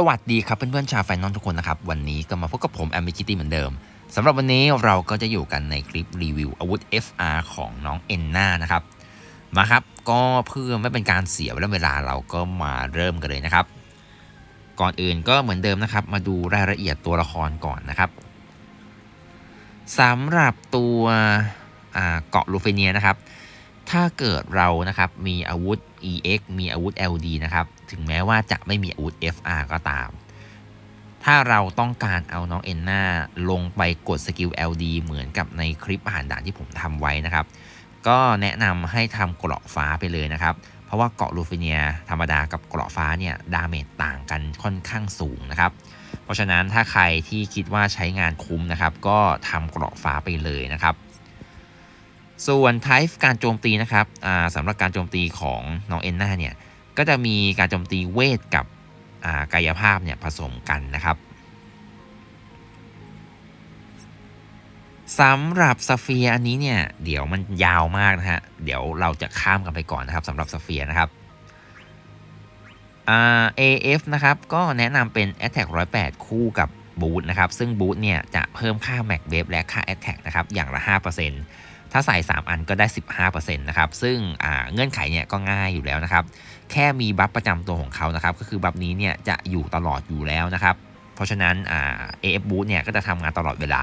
สวัสดีครับเพื่อนๆชาวแฟนนอนทุกคนนะครับ วันนี้ก็มาพบกับผมแอมบิคิตี้เหมือนเดิมสำหรับวันนี้เราก็จะอยู่กันในคลิปรีวิวอาวุธ FR ของน้องเอ็นนานะครับ มาครับ ก็เพื่อไม่เป็นการเสียเวลาเราก็มาเริ่มกันเลยนะครับ ก่อนอื่นก็เหมือนเดิมนะครับ มาดูรายละเอียดตัวละครก่อนนะครับสำหรับตัวเกาะลูเฟเนียนะครับ ถ้าเกิดเรานะครับมีอาวุธ EX มีอาวุธ LD นะครับ ถึงแม้ว่าจะไม่มีอาวุธ FR ก็ตาม ถ้าเราต้องการเอาน้องเอนนาลงไปกดสกิล LD เหมือนกับในคลิปอาหารด่านที่ผมทำไว้นะครับ ก็แนะนำให้ทำเกราะฟ้าไปเลยนะครับ เพราะว่าเกาะลูฟิเนียธรรมดากับเกราะฟ้าเนี่ยดาเมจต่างกันค่อนข้างสูงนะครับ เพราะฉะนั้นถ้าใครที่คิดว่าใช้งานคุ้มนะครับ ก็ทำเกราะฟ้าไปเลยนะครับ ส่วน type การโจมตีนะครับสำหรับการโจมตีของน้องเอนนาเนี่ย ก็จะมีการโจมตีเวทกับกายภาพเนี่ยผสมกันนะครับสำหรับสเฟียอันนี้เนี่ยเดี๋ยวมันยาวมากนะฮะเดี๋ยวเราจะข้ามกันไปก่อนนะครับสำหรับสเฟียนะครับ AF นะครับก็แนะนำเป็น Attack 108 คู่กับบูทนะครับซึ่งบูทเนี่ยจะเพิ่มค่า Mac w a v e และค่า Attack นะครับอย่างละ 5% ถ้าใส่ 3 อันก็ได้ 15%นะครับซึ่งเงื่อนไขเนี่ยก็ง่ายอยู่แล้วนะครับ แค่มีบัฟประจำตัวของเขานะครับ ก็คือบัฟนี้เนี่ยจะอยู่ตลอดอยู่แล้วนะครับ เพราะฉะนั้น AF Boost เนี่ยก็จะทำงานตลอดเวลา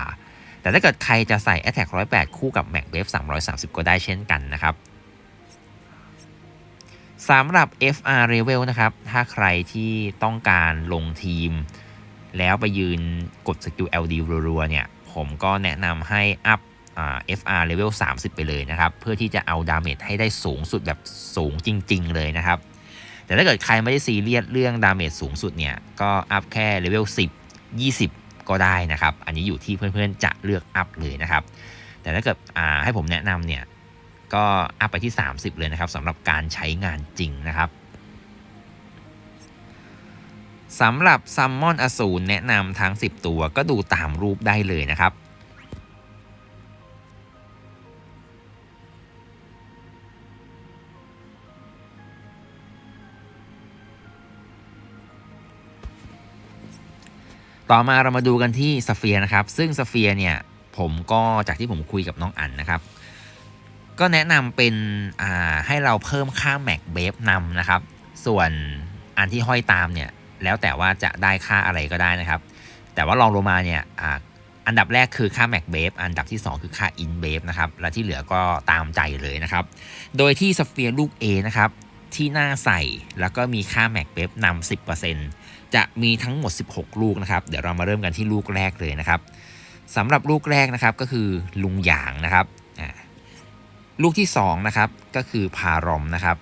แต่ถ้าเกิดใครจะใส่ Attack 108 คู่กับ Mac Wave 330 ก็ได้เช่นกันนะครับสำหรับ FR Level นะครับ ถ้าใครที่ต้องการลงทีม แล้วไปยืนกดสกิล LD รัวๆเนี่ย ผมก็แนะนำให้อัพ FR level 30 ไปเลยนะครับ เพื่อที่จะเอาดาเมจให้ได้สูงสุดแบบสูงจริง ๆ เลยนะครับ แต่ถ้าเกิดใครไม่ได้ซีเรียสเรื่องดาเมจสูงสุดเนี่ย ก็อัพแค่เลเวล10 20 ก็ได้นะครับ อันนี้อยู่ที่เพื่อนๆจะเลือกอัพเลยนะครับ แต่ถ้าเกิดให้ผมแนะนำเนี่ย ก็อัพไปที่ 30 เลยนะครับสำหรับการใช้งานจริงนะครับสำหรับซัมมอนอสูรแนะนำทั้ง 10 ตัวก็ดูตามรูปได้เลยนะครับ ต่อมาเรามาดูกันที่สเฟียนะครับ ซึ่งสเฟียเนี่ยผมก็จากที่ผมคุยกับน้องอันนะครับ ก็แนะนำเป็นให้เราเพิ่มค่าแม็กเบฟนำนะครับ ส่วนอันที่ห้อยตามเนี่ยแล้วแต่ว่าจะได้ค่าอะไรก็ได้นะครับ แต่ว่าลองลงมาเนี่ยอันดับแรกคือค่าแม็กเบฟอันดับที่ 2 คือค่าอินเบฟนะครับ และที่เหลือก็ตามใจเลยนะครับ โดยที่สเฟียลูก A นะครับ ที่หน้าใส่แล้วก็มีค่าแม็กเบฟนำ10% จะมีทั้งหมด 16 ลูกนะครับ เดี๋ยวเรามาเริ่มกันที่ลูกแรกเลยนะครับสำหรับลูกแรกนะครับก็คือลุงหยางนะครับลูกที่2นะครับก็คือพารอมนะครับ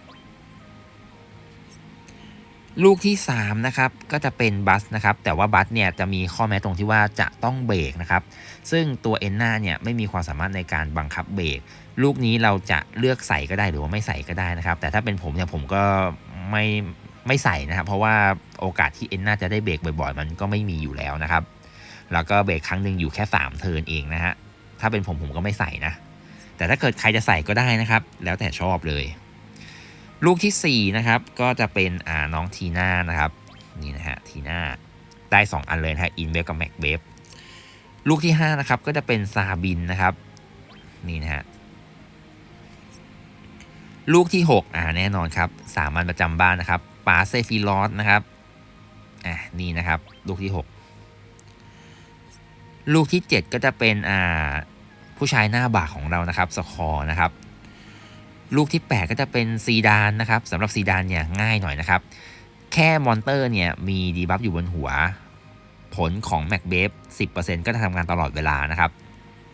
ลูกที่3นะครับก็จะเป็นบัสนะครับแต่ว่าบัสเนี่ยจะมีข้อแม้ตรงที่ว่าจะต้องเบรกนะครับซึ่งตัวเอนนาเนี่ยไม่มีความสามารถในการบังคับเบรกลูกนี้เราจะเลือกใส่ก็ได้หรือว่าไม่ใส่ก็ได้นะครับ แต่ถ้าเป็นผมเนี่ยผมก็ไม่ ไม่ใส่นะครับเพราะว่าโอกาสที่เอ็นน่าจะได้เบรกบ่อยๆ มันก็ไม่มีอยู่แล้วนะครับ แล้วก็เบรกครั้งหนึ่งอยู่แค่ 3 เทินเองนะฮะถ้าเป็นผมผมก็ไม่ใส่นะ แต่ถ้าเกิดใครจะใส่ก็ได้นะครับ แล้วแต่ชอบเลย ลูกที่4นะครับก็จะเป็นอ่าน้องทีน่านะครับนี่นะฮะทีน่าได้ 2 อันเลยนะฮะอินเวฟกับแม็กเวฟลูกที่5นะครับก็จะเป็นซาบินนะครับนี่นะฮะลูกที่ 6 อ่าแน่นอนครับสามัญประจำบ้านนะครับ ปาเซฟิลอสนะครับ อะนี่นะครับ ลูกที่ 6 ลูกที่ 7 ก็จะเป็นอ่าผู้ชายหน้าบากของเรานะครับสคอนะครับ ลูกที่ 8 ก็จะเป็นซีดานนะครับสำหรับซีดานเนี่ยง่ายหน่อยนะครับ แค่มอนเตอร์เนี่ยมีดีบัฟอยู่บนหัว ผลของแม็กเบฟ10%ก็จะทำงานตลอดเวลานะครับ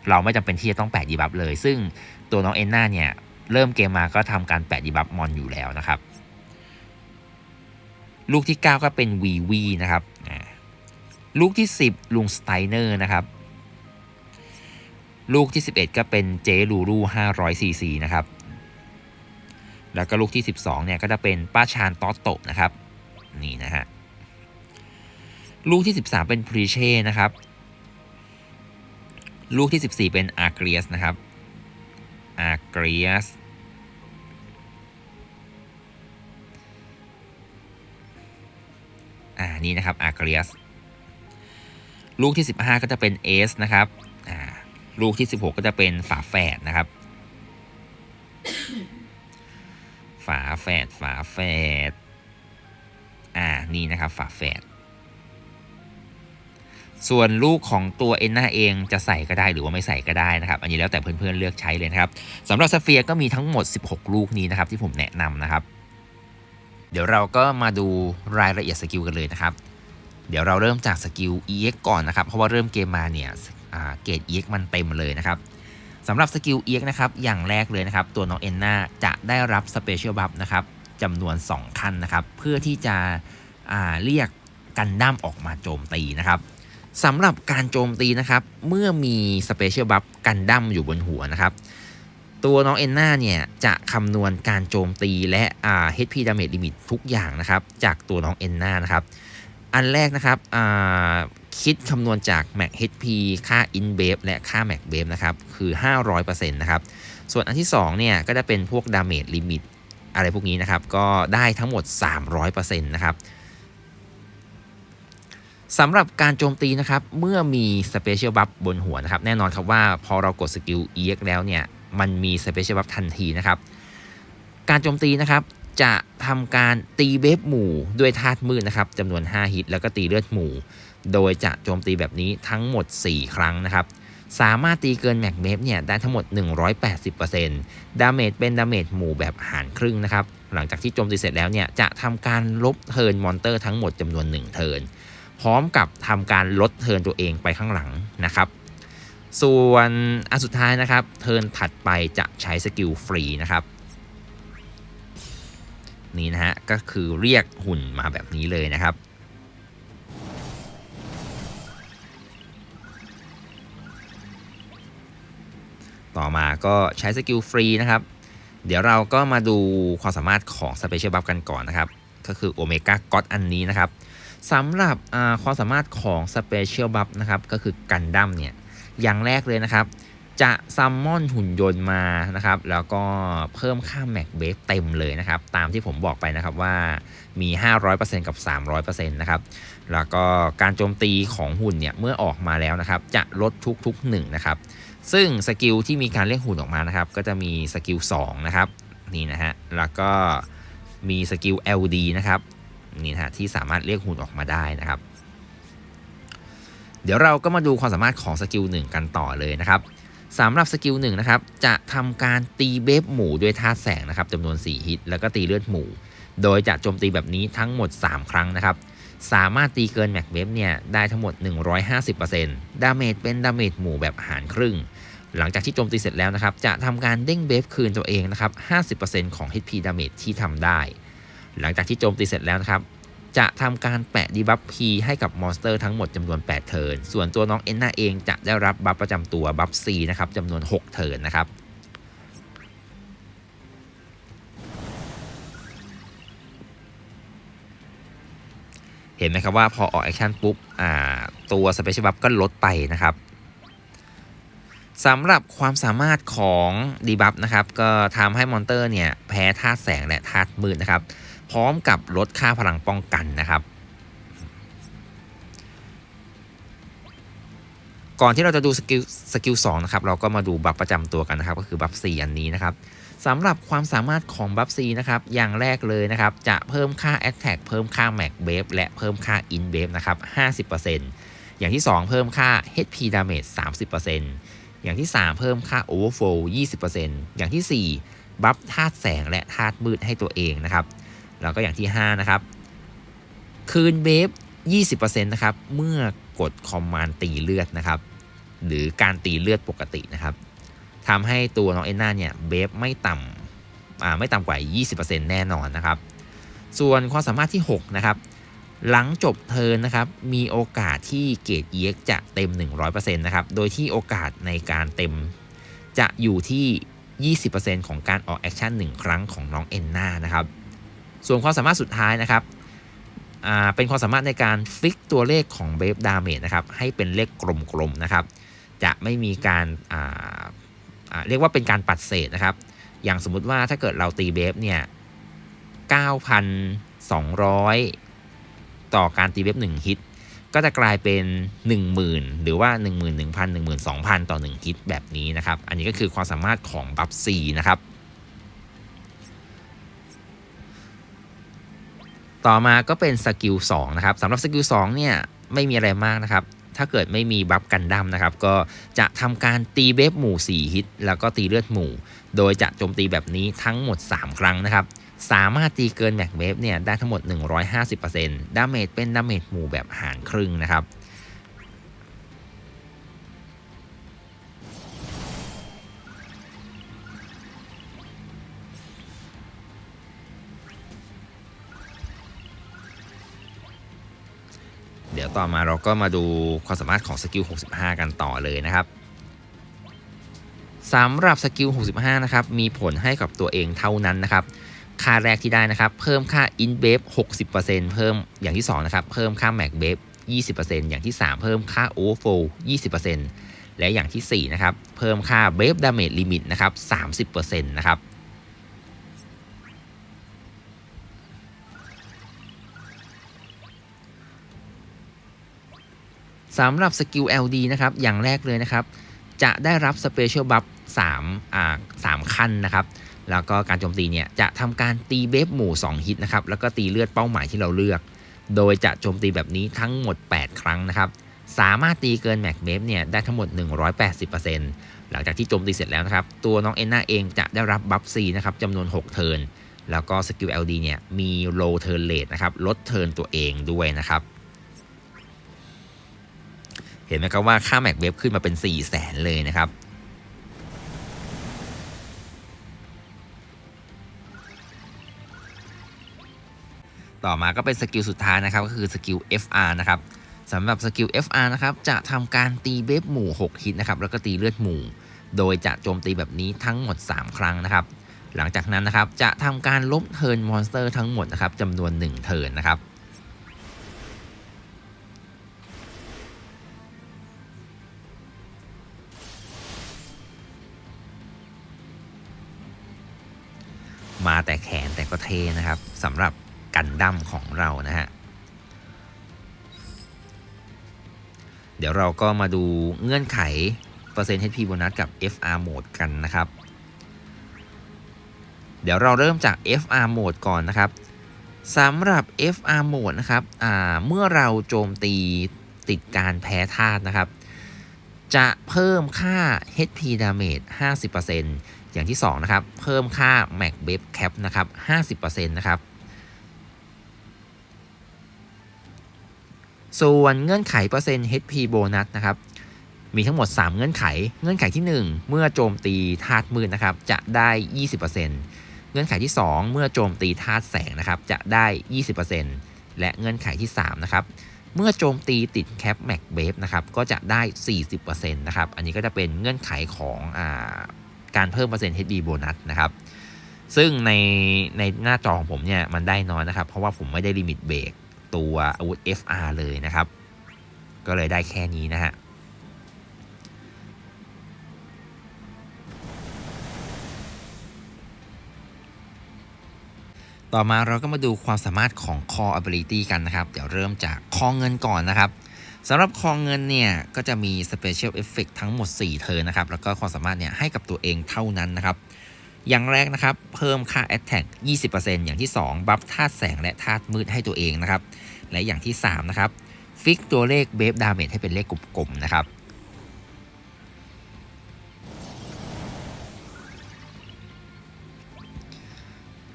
เราไม่จำเป็นที่จะต้องแปะดีบัฟเลย ซึ่งตัวน้องเอนนาเนี่ยเริ่มเกมมาก็ทำการแปะดีบัฟมอนอยู่แล้วนะครับ ลูกที่ 9 ก็เป็นวีวีนะครับลูกที่ 10 ลุงสไตเนอร์นะครับ ลูกที่ 11 ก็เป็นเจลูรู500ซีซีนะครับ แล้วก็ลูกที่ 12เนี่ยก็จะเป็นป้าชานตอตโตนะครับนี่นะฮะลูกที่ 13 เป็นพรีเช่นะครับ ลูกที่ 14 เป็นอาร์เกรียสนะครับอาร์เกรียส นี่นะครับอาร์เกรียสลูกที่ 15 ก็จะเป็นเอสนะครับอ่าลูกที่ 16 ก็จะเป็นฝาแฝดนะครับ ฝาแฝดฝาแฝดอ่านี่นะครับฝาแฝดส่วนลูกของตัวเอ็นนาเองจะใส่ก็ได้หรือว่าไม่ใส่ก็ได้นะครับ อันนี้แล้วแต่เพื่อนๆเลือกใช้เลยนะครับสำหรับสเฟียร์ก็มีทั้งหมด 16 ลูกนี้นะครับที่ผมแนะนำนะครับ เดี๋ยวเราก็มาดูรายละเอียดสกิลกันเลยนะครับ เดี๋ยวเราเริ่มจากสกิล EX ก่อนนะครับ เพราะว่าเริ่มเกมมาเนี่ยเกรด EX มันเต็มเลยนะครับสำหรับสกิล EX นะครับ อย่างแรกเลยนะครับ ตัวน้องเอ็นนาจะได้รับสเปเชียลบัฟนะครับจำนวน2ขั้นนะครับ เพื่อที่จะเรียกกันดั้มออกมาโจมตีนะครับสำหรับการโจมตีนะครับ เมื่อมีสเปเชียลบัฟกันดั้มอยู่บนหัวนะครับ ตัวน้องเอนนาเนี่ยจะคำนวณการโจมตีและอ่า HP damage limit ทุกอย่างนะครับจากตัวน้องเอนนานะครับอันแรกนะครับอ่าคิดคำนวณจาก Mac HP ค่า In b a v e และค่า Mac b a v e นะครับคือ 500%นะครับส่วนอันที่2เนี่ยก็จะเป็นพวก Damage Limit อะไรพวกนี้นะครับก็ได้ทั้งหมด 300%นะครับสำหรับการโจมตีนะครับ เมื่อมี Special Buff บนหัวนะครับ แน่นอนครับว่าพอเรากดสกิล EX แล้วเนี่ย มันมี Special Buff ทันทีนะครับ การโจมตีนะครับจะทำการตีเบฟหมู่ด้วยธาตุมืดนะครับจำนวน 5 ฮิต แล้วก็ตีเลือดหมู่ โดยจะโจมตีแบบนี้ทั้งหมด 4 ครั้งนะครับ สามารถตีเกินแม็กเบฟเนี่ยได้ทั้งหมด 180%ดาเมจเป็นดาเมจหมู่แบบหารครึ่งนะครับ หลังจากที่โจมตีเสร็จแล้วเนี่ยจะทำการลบเทิร์นมอนเตอร์ทั้งหมดจำนวน 1 เทิร์นพร้อมกับทำการลดเทิร์นตัวเองไปข้างหลังนะครับ ส่วนอันสุดท้ายนะครับ เทิร์นถัดไปจะใช้สกิลฟรีนะครับ นี่นะฮะ ก็คือเรียกหุ่นมาแบบนี้เลยนะครับ ต่อมาก็ใช้สกิลฟรีนะครับ เดี๋ยวเราก็มาดูความสามารถของ Special Buff กันก่อนนะครับ ก็คือ Omega God อันนี้นะครับสำหรับความสามารถของ Special Buff นะครับ ก็คือกันดั้มเนี่ย อย่างแรกเลยนะครับ จะซัมมอนหุ่นยนต์มานะครับ แล้วก็เพิ่มค่าแม็กเบฟเต็มเลยนะครับ ตามที่ผมบอกไปนะครับว่ามี 500%กับ 300%นะครับแล้วก็การโจมตีของหุ่นเนี่ยเมื่อออกมาแล้วนะครับ จะลดทุกๆ1นะครับซึ่งสกิลที่มีการเรียกหุ่นออกมานะครับ ก็จะมีสกิล2นะครับนี่นะฮะแล้วก็มีสกิล LD นะครับนี่นะฮะที่สามารถเรียกหุ่นออกมาได้นะครับ ดี๋ยวเราก็มาดูความสามารถของสกิล1กันต่อเลยนะครับสำหรับสกิลหนึ่งนะครับจะทำการตีเบฟหมู่ด้วยธาตุแสงนะครับจำนวน 4 ฮิต แล้วก็ตีเลือดหมู่ โดยจะโจมตีแบบนี้ทั้งหมด 3 ครั้งนะครับ สามารถตีเกินแม็กเบฟเนี่ยได้ทั้งหมด 150%ดาเมจเป็นดาเมจหมู่แบบหารครึ่ง หลังจากที่โจมตีเสร็จแล้วนะครับ จะทำการเด้งเบฟคืนตัวเองนะครับ 50%ของ HP ดาเมจที่ทำได้ หลังจากที่โจมตีเสร็จแล้วนะครับ จะทำการแปะดีบัฟพีให้กับมอนสเตอร์ทั้งหมดจำนวน 8 เทิร์น ส่วนตัวน้องเอ็นนาเองจะได้รับบัฟประจำตัวบัฟซีนะครับจำนวน 6 เทิร์นนะครับเห็นไหมครับว่าพอออกแอคชั่นปุ๊บตัวสเปเชียลบัฟก็ลดไปนะครับสำหรับความสามารถของดีบัฟนะครับ ก็ทำให้มอนเตอร์เนี่ย แพ้ธาตุแสงและธาตุมืดนะครับ พร้อมกับลดค่าพลังป้องกันนะครับ ก่อนที่เราจะดูสกิลสกิลสนะครับ เราก็มาดูบัฟประจำตัวกันนะครับ ก็คือบัฟ4อันนี้นะครับสำหรับความสามารถของบัฟซีนะครับ อย่างแรกเลยนะครับ จะเพิ่มค่า Attack เพิ่มค่า Max b a v e และเพิ่มค่า In b a v e นะครับ 50%อย่างที่ 2 เพิ่มค่า HP Damage 30%อย่างที่ 3 เพิ่มค่า Overflow 20%อย่างที่ 4 บัฟธาตุแสงและธาตุมืดให้ตัวเองนะครับ แล้วก็อย่างที่ 5 นะครับ คืนเบฟ20%นะครับ เมื่อกดคอมมานด์ตีเลือดนะครับ หรือการตีเลือดปกตินะครับทำให้ตัวน้องเอ็นนาเนี่ยเบฟไม่ต่ำอ่าไม่ต่ำกว่า 20%แน่นอนนะครับ ส่วนความสามารถที่ 6 นะครับ หลังจบเทิร์นนะครับ มีโอกาสที่เกรด EX จะเต็ม 100%นะครับ โดยที่โอกาสในการเต็มจะอยู่ที่ 20%ของการออกแอคชั่น1ครั้งของน้องเอ็นนานะครับ ส่วนความสามารถสุดท้ายนะครับเป็นความสามารถในการฟิกตัวเลขของเบฟดาเมจนะครับให้เป็นเลขกลมๆนะครับ จะไม่มีการอ่าเรียกว่าเป็นการปัดเศษนะครับ อย่างสมมุติว่าถ้าเกิดเราตีเบฟเนี่ย 9,200 ต่อการตีเว็บ1ฮิต ก็จะกลายเป็น 10,000 หรือว่า 11,000 12,000 ต่อ 1 ฮิตแบบนี้นะครับ อันนี้ก็คือความสามารถของบัฟซีนะครับ ต่อมาก็เป็นสกิล2นะครับสำหรับสกิล2เนี่ยไม่มีอะไรมากนะครับ ถ้าเกิดไม่มีบัฟกันดั้มนะครับ ก็จะทำการตีเบฟหมู่ 4 ฮิต แล้วก็ตีเลือดหมู่ โดยจะโจมตีแบบนี้ทั้งหมด 3 ครั้งนะครับ สามารถตีเกินแม็กเวฟเนี่ยได้ทั้งหมด 150%ดาเมจเป็นดาเมจหมู่แบบหารครึ่งนะครับ ยวต่อมาเราก็มาดูความสามารถของสกิล 65 กันต่อเลยนะครับสำหรับสกิล 65 นะครับ มีผลให้กับตัวเองเท่านั้นนะครับ ค่าแรกที่ได้นะครับ เพิ่มค่า in b a f 60%เพิ่มอย่างที่ 2 นะครับ เพิ่มค่า max b a f 20%อย่างที่ 3 เพิ่มค่า overflow 20%และอย่างที่ 4 นะครับ เพิ่มค่า b a f damage limit นะครับ 30%นะครับ สำหรับสกิล LD นะครับ อย่างแรกเลยนะครับ จะได้รับ Special Buff 3อ่า3ขั้นนะครับ แล้วก็การโจมตีเนี่ย จะทำการตีเบฟหมู่ 2 ฮิตนะครับ แล้วก็ตีเลือดเป้าหมายที่เราเลือก โดยจะโจมตีแบบนี้ทั้งหมด 8 ครั้งนะครับ สามารถตีเกินแม็กเบฟเนี่ย ได้ทั้งหมด 180%หลังจากที่โจมตีเสร็จแล้วนะครับ ตัวน้องเอนนาเองจะได้รับบัฟซีนะครับจำนวน 6 เทิร์น แล้วก็สกิล LD เนี่ย มี low turn rate นะครับ ลดเทิร์นตัวเองด้วยนะครับ เห็นไหมครับว่าค่าแม็กเวฟขึ้นมาเป็น 4 0 0แสนเลยนะครับต่อมาก็เป็นสกิลสุดท้ายนะครับก็คือสกิล FR นะครับสำหรับสกิล FR นะครับจะทำการตีเบฟหมู่ 6 ฮิตนะครับแล้วก็ตีเลือดหมู่ โดยจะโจมตีแบบนี้ทั้งหมด 3 ครั้งนะครับ หลังจากนั้นนะครับจะทำการลบเทิร์นมอนสเตอร์ทั้งหมดนะครับจำนวน 1 เทิร์นนะครับ ก็เทนะครับสำหรับกันดั้มของเรานะฮะเดี๋ยวเราก็มาดูเงื่อนไขเปอร์เซ็นต์ HP โบนัสกับ FR โหมดกันนะครับ เดี๋ยวเราเริ่มจาก FR โหมดก่อนนะครับสำหรับ FR โหมดนะครับเมื่อเราโจมตีติดการแพ้ธาตุนะครับ จะเพิ่มค่า HP damage 50%อย่างที่ 2 นะครับ เพิ่มค่า Mac b a f Cap นะครับ 50%นะครับ ส่วนเงื่อนไขเปอร์เซ็นต์ HP โบนัสนะครับ มีทั้งหมด 3 เงื่อนไข เงื่อนไขที่ 1 เมื่อโจมตีธาตุมืดนะครับ จะได้ 20%เงื่อนไขที่ 2 เมื่อโจมตีธาตุแสงนะครับ จะได้ 20%และเงื่อนไขที่ 3 นะครับ เมื่อโจมตีติดแคปแม็กเบฟนะครับก็จะได้ 40%นะครับ อันนี้ก็จะเป็นเงื่อนไขของอาการเพิ่มเปอร์เซ็นต์ HD โบนัสนะครับซึ่งในในหน้าจอของผมเนี่ยมันได้น้อยนะครับ เพราะว่าผมไม่ได้ลิมิตเบรกตัวอาวุธ FR เลยนะครับ ก็เลยได้แค่นี้นะฮะ ต่อมาเราก็มาดูความสามารถของ Core Ability กันนะครับ เดี๋ยวเริ่มจากคอเงินก่อนนะครับสำหรับคอเงินเนี่ย ก็จะมี Special Effect ทั้งหมด 4เทิร์นนะครับ แล้วก็ความสามารถเนี่ยให้กับตัวเองเท่านั้นนะครับ อย่างแรกนะครับ เพิ่มค่า Attack 20%อย่างที่ 2 บัฟธาตุแสงและธาตุมืดให้ตัวเองนะครับ และอย่างที่ 3 นะครับ ฟิกตัวเลขเบฟดาเมจให้เป็นเลขกลมๆนะครับ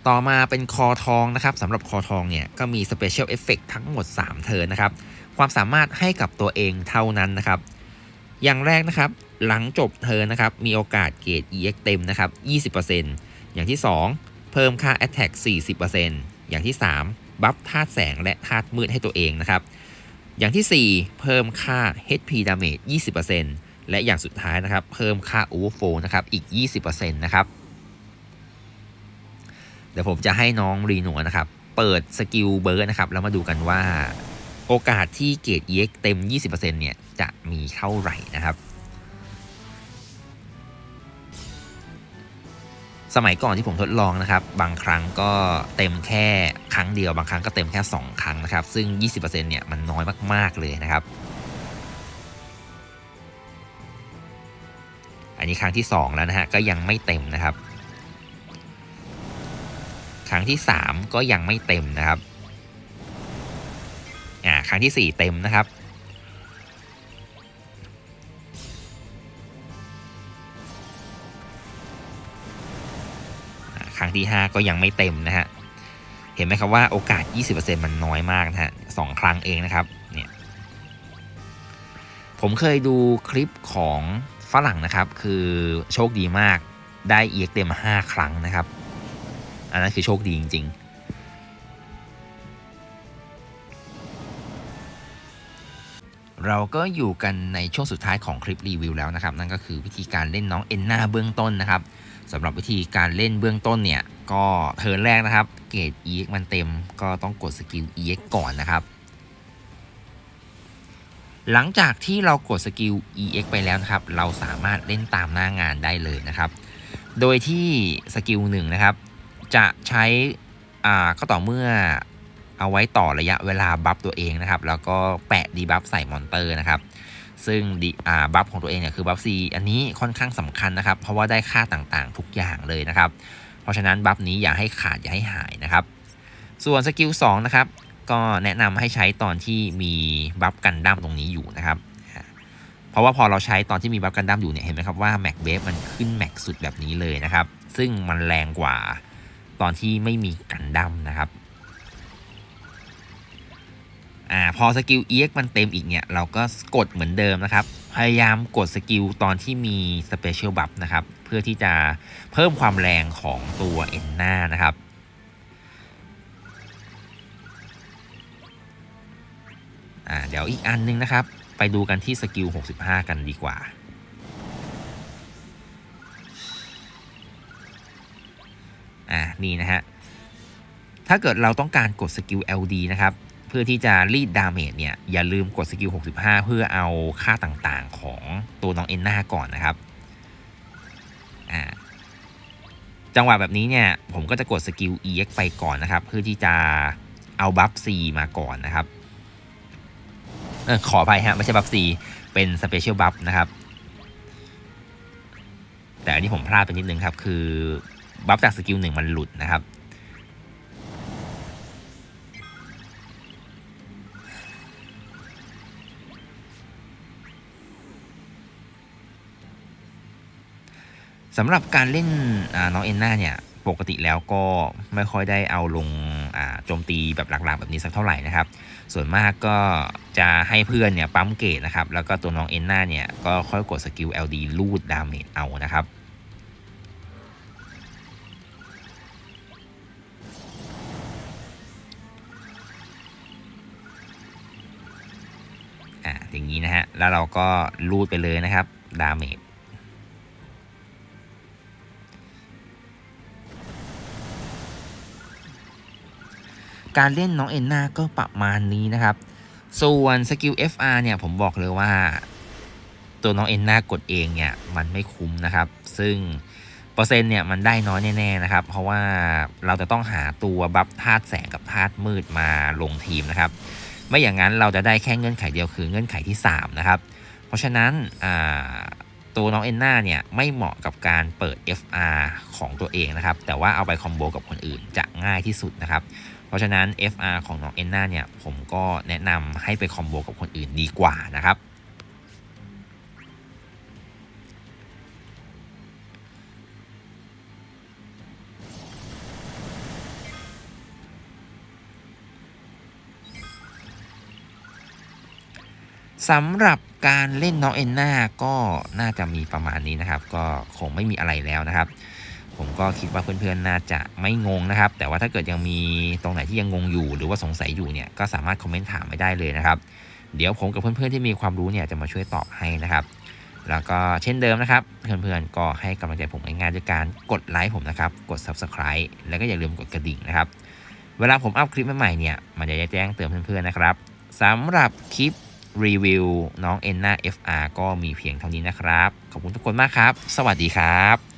ต่อมาเป็นคอทองนะครับสำหรับคอทองเนี่ยก็มี Special Effect ทั้งหมด 3เทินนะครับ ความสามารถให้กับตัวเองเท่านั้นนะครับ อย่างแรกนะครับ หลังจบเทินนะครับ มีโอกาสเกรด EX เต็มนะครับ 20%อย่างที่ 2 เพิ่มค่า Attack 40%อย่างที่ 3 บัฟธาตุแสงและธาตุมืดให้ตัวเองนะครับ อย่างที่ 4 เพิ่มค่า HP Damage 20%และอย่างสุดท้ายนะครับ เพิ่มค่า Overflow นะครับอีก 20%นะครับ เดี๋ยวผมจะให้น้องรีโนนะครับ เปิดสกิลเบิร์ดนะครับ แล้วมาดูกันว่า โอกาสที่เกรด EX เต็ม 20%เนี่ยจะมีเท่าไหร่นะครับสมัยก่อนที่ผมทดลองนะครับ บางครั้งก็เต็มแค่ครั้งเดียว บางครั้งก็เต็มแค่ 2 ครั้งนะครับ ซึ่ง 20%เนี่ย มันน้อยมาก ๆ เลยนะครับ อันนี้ครั้งที่ 2 แล้วนะฮะ ก็ยังไม่เต็มนะครับ รั้งที่ 3 ก็ยังไม่เต็มนะครับอ่าครั้งที่ 4 เต็มนะครับ ครั้งที่ 5 ก็ยังไม่เต็มนะฮะ เห็นไหมครับว่าโอกาส 20%มันน้อยมากนะฮะสองครั้งเองนะครับเนี่ยผมเคยดูคลิปของฝรั่งนะครับ คือโชคดีมากได้ EX เต็ม 5 ครั้งนะครับ อันนั้นคือโชคดีจริง ๆ เราก็อยู่กันในช่วงสุดท้ายของคลิปรีวิวแล้วนะครับ นั่นก็คือวิธีการเล่นน้องเอ็นนาเบื้องต้นนะครับสำหรับวิธีการเล่นเบื้องต้นเนี่ย ก็เทิร์นแรกนะครับ เกรด EX มันเต็มก็ต้องกดสกิล EX ก่อนนะครับ หลังจากที่เรากดสกิล EX ไปแล้วนะครับ เราสามารถเล่นตามหน้างานได้เลยนะครับ โดยที่สกิลหนึ่งนะครับ จะใช้อ่าก็ต่อเมื่อเอาไว้ต่อระยะเวลาบัฟตัวเองนะครับ แล้วก็แปะดีบัฟใส่มอนเตอร์นะครับ ซึ่งดีอ่าบัฟของตัวเองเนี่ยคือบัฟซีอันนี้ค่อนข้างสำคัญนะครับ เพราะว่าได้ค่าต่างๆ ทุกอย่างเลยนะครับ เพราะฉะนั้นบัฟนี้อย่าให้ขาดอย่าให้หายนะครับ ส่วนสกิล2นะครับก็แนะนำให้ใช้ตอนที่มีบัฟกันดั้มตรงนี้อยู่นะครับ เพราะว่าพอเราใช้ตอนที่มีบัฟกันดั้มอยู่เนี่ยเห็นไหมครับว่าแม็กเบฟมันขึ้นแม็กสุดแบบนี้เลยนะครับ ซึ่งมันแรงกว่า อนที่ไม่มีกันดั้มนะครับอ่าพอสกิล EX มันเต็มอีกเนี่ยเราก็กดเหมือนเดิมนะครับ พยายามกดสกิลตอนที่มี Special Buff นะครับ เพื่อที่จะเพิ่มความแรงของตัวเอ็นนานะครับอ่าเดี๋ยวอีกอันนึงนะครับ ไปดูกันที่สกิล 65 กันดีกว่า นี่นะฮะ ถ้าเกิดเราต้องการกดสกิล LD นะครับ เพื่อที่จะรีดดาเมจเนี่ย อย่าลืมกดสกิล 65 เพื่อเอาค่าต่างๆของตัวน้องเอ็นนาก่อนนะครับอ่าจังหวะแบบนี้เนี่ยผมก็จะกดสกิล EX ไปก่อนนะครับ เพื่อที่จะเอาบัฟ C มาก่อนนะครับเออขออภัยฮะ ไม่ใช่บัฟ C เป็นสเปเชียลบัฟนะครับ แต่อันนี้ผมพลาดไปนิดนึงครับ คือ บัฟจากสกิลหนึ่งมันหลุดนะครับ สำหรับการเล่นน้องเอ็นนาเนี่ย ปกติแล้วก็ไม่ค่อยได้เอาลงโจมตีแบบหลักๆ แบบนี้สักเท่าไหร่นะครับ ส่วนมากก็จะให้เพื่อนเนี่ยปั๊มเกตนะครับ แล้วก็ตัวน้องเอ็นนาเนี่ย ก็ค่อยกดสกิล LD ลูดดาเมจเอานะครับ อ่าอย่างนี้นะฮะ แล้วเราก็ลูดไปเลยนะครับดาเมจการเล่นน้องเอ็นนาก็ประมาณนี้นะครับ ส่วนสกิล FR เนี่ยผมบอกเลยว่า ตัวน้องเอ็นนากดเองเนี่ยมันไม่คุ้มนะครับ ซึ่งเปอร์เซ็นต์เนี่ยมันได้น้อยแน่ๆนะครับ เพราะว่าเราจะต้องหาตัวบัฟธาตุแสงกับธาตุมืดมาลงทีมนะครับ ไม่อย่างนั้นเราจะได้แค่เงื่อนไขเดียวคือเงื่อนไขที่ 3 นะครับ เพราะฉะนั้นตัวน้องเอ็นนาเนี่ยไม่เหมาะกับการเปิด FR ของตัวเองนะครับ แต่ว่าเอาไปคอมโบกับคนอื่นจะง่ายที่สุดนะครับ เพราะฉะนั้น FR ของน้องเอ็นนาเนี่ยผมก็แนะนำให้ไปคอมโบกับคนอื่นดีกว่านะครับ สำหรับการเล่นน้องเอ็นนาก็น่าจะมีประมาณนี้นะครับ ก็คงไม่มีอะไรแล้วนะครับ ผมก็คิดว่าเพื่อนๆน่าจะไม่งงนะครับ แต่ว่าถ้าเกิดยังมีตรงไหนที่ยังงงอยู่ หรือว่าสงสัยอยู่เนี่ยก็สามารถคอมเมนต์ถามไม่ได้เลยนะครับ เดี๋ยวผมกับเพื่อนๆที่มีความรู้เนี่ยจะมาช่วยตอบให้นะครับแล้วก็เช่นเดิมนะครับ เพื่อนๆก็ให้กำลังใจผมง่ายๆด้วยการกดไลค์ผมนะครับ กด Subscribe แล้วก็อย่าลืมกดกระดิ่งนะครับ เวลาผมอัพคลิปใหม่ๆเนี่ย มันจะแจ้งเตือนเพื่อนๆนะครับสำหรับคลิป รีวิวน้องเอ็นนา FR ก็มีเพียงเท่านี้นะครับ ขอบคุณทุกคนมากครับ สวัสดีครับ